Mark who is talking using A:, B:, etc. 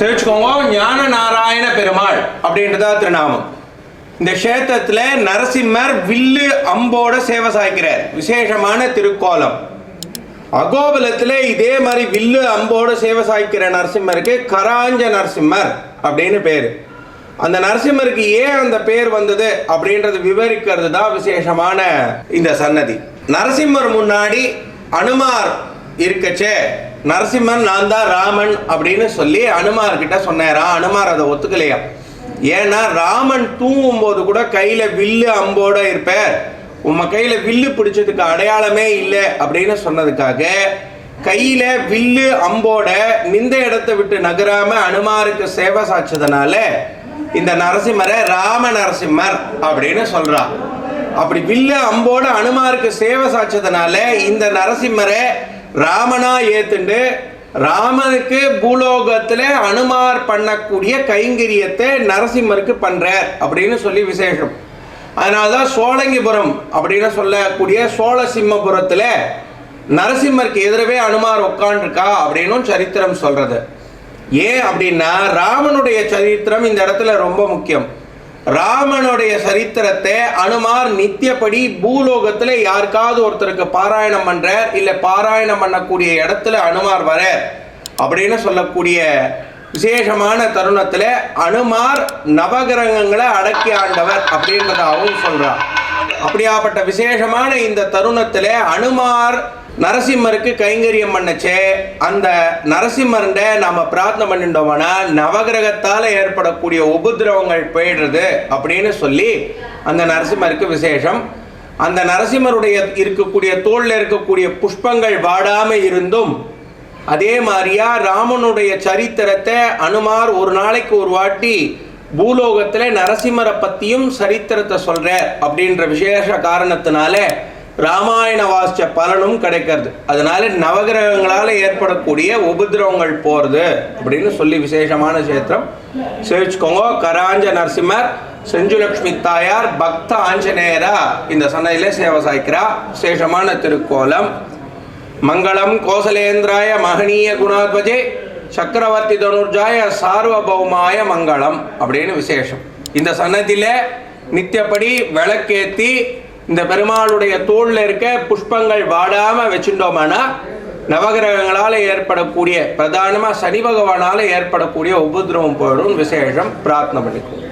A: சேவிச்சுக்கோங்க ஞான நாராயண பெருமாள் அப்படின்றதா திருநாமம். இந்த கஷேத்திரத்தில் நரசிம்மர் வில்லு அம்போட சேவை சாய்க்கிறார். விசேஷமான திருக்கோலம். அகோபலத்தில் இதே மாதிரி வில்லு அம்போட சேவை சாய்க்கிற நரசிம்மருக்கு கராஞ்ச நரசிம்மர் அப்படின்னு பேர். அந்த நரசிம்மருக்கு ஏன் அந்த பேர் வந்தது அப்படின்றது விவரிக்கிறது தான் விசேஷமான இந்த சன்னதி. நரசிம்மர் முன்னாடி அனுமார் இருக்கச்சே நரசிம்மன் நான் தான் ராமன் அப்படின்னு சொல்லி அனுமார் கிட்ட சொன்னாரா. அனுமார் அதை ஒத்துக்கலையா? ஏன்னா ராமன் தூங்கும் போது கூட கையில வில்லு அம்போட இருப்பார். உம்ம கையில வில்லு பிடிச்சதுக்கு அடையாளமே இல்லை அப்படின்னு சொன்னதுக்காக கையில வில்லு அம்போட நிந்த இடத்தை விட்டு நகராம அனுமாருக்கு சேவை சாய்ச்சதுனால இந்த நரசிம்மரை ராம நரசிம்மர் அப்படின்னு சொல்றா. அப்படி வில்லு அம்போட அனுமாருக்கு சேவை சாய்ச்சதுனால இந்த நரசிம்மரை ராமனா ஏத்துண்டு ராமனுக்கு பூலோகத்துல அனுமார் பண்ணக்கூடிய கைங்கரியத்தை நரசிம்மருக்கு பண்றார் அப்படின்னு சொல்லி விசேஷம். அதனாலதான் சோழங்கிபுரம் அப்படின்னு சொல்லக்கூடிய சோழசிம்மபுரத்தில் நரசிம்மருக்கு எதிரவே அனுமார் உட்காண்டிருக்கா அப்படின்னும் சரித்திரம் சொல்றது. ஏன் அப்படின்னா ராமனுடைய சரித்திரம் இந்த இடத்துல ரொம்ப முக்கியம். ராமனுடைய சரித்திரத்தை அனுமார் நித்தியப்படி பூலோகத்துல யாருக்காவது ஒருத்தருக்கு பாராயணம் பண்றார் இல்ல பாராயணம் பண்ணக்கூடிய இடத்துல அனுமார் வர அப்படின்னு சொல்லக்கூடிய விசேஷமான தருணத்துல அனுமார் நவகிரகங்களை அடக்கி ஆண்டவர் அப்படின்றதாகவும் சொல்றார். அப்படியாப்பட்ட விசேஷமான இந்த தருணத்துல அனுமார் நரசிம்மருக்கு கைங்கரியம் பண்ணுச்சே. அந்த நரசிம்மருண்ட நாம் பிரார்த்தனை பண்ணிட்டோம்னா நவகிரகத்தால் ஏற்படக்கூடிய உபதிரவங்கள் போயிடுறது அப்படின்னு சொல்லி அந்த நரசிம்மருக்கு விசேஷம். அந்த நரசிம்மருடைய இருக்கக்கூடிய தோளில் இருக்கக்கூடிய புஷ்பங்கள் வாடாமல் இருந்தும் அதே மாதிரியா ராமனுடைய சரித்திரத்தை அனுமார் ஒரு நாளைக்கு ஒரு வாட்டி பூலோகத்தில் நரசிம்மரை பற்றியும் சரித்திரத்தை சொல்றார் அப்படின்ற விசேஷ காரணத்தினால ராமாயண வாசிச்ச பலனும் கிடைக்கிறது. அதனால நவகிரகங்களால் ஏற்படக்கூடிய உபதிரவங்கள் போகிறது அப்படின்னு சொல்லி விசேஷமான சேத்திரம் சேவிச்சுக்கோங்க கராஞ்ச நரசிம்மர் செஞ்சுலக்ஷ்மி தாயார் பக்த ஆஞ்சநேயரா இந்த சன்னையில சேவை சாய்க்கிறா. விசேஷமான திருக்கோலம். மங்களம் கோசலேந்திராய மகனீய குணாத்வஜே சக்கரவர்த்தி தனுர்ஜாய சார்வபௌமாய மங்களம் அப்படின்னு விசேஷம். இந்த சன்னதியில நித்தியப்படி விளக்கேத்தி இந்த பெருமாளுடைய தோளில் இருக்க புஷ்பங்கள் வாடாம வச்சுட்டோம்னா நவகிரகங்களால ஏற்படக்கூடிய பிரதானமா சனி பகவானால ஏற்படக்கூடிய உபதிரவம் போயிடும் விசேஷம் பிரார்த்தனை பண்ணிக்கோங்க.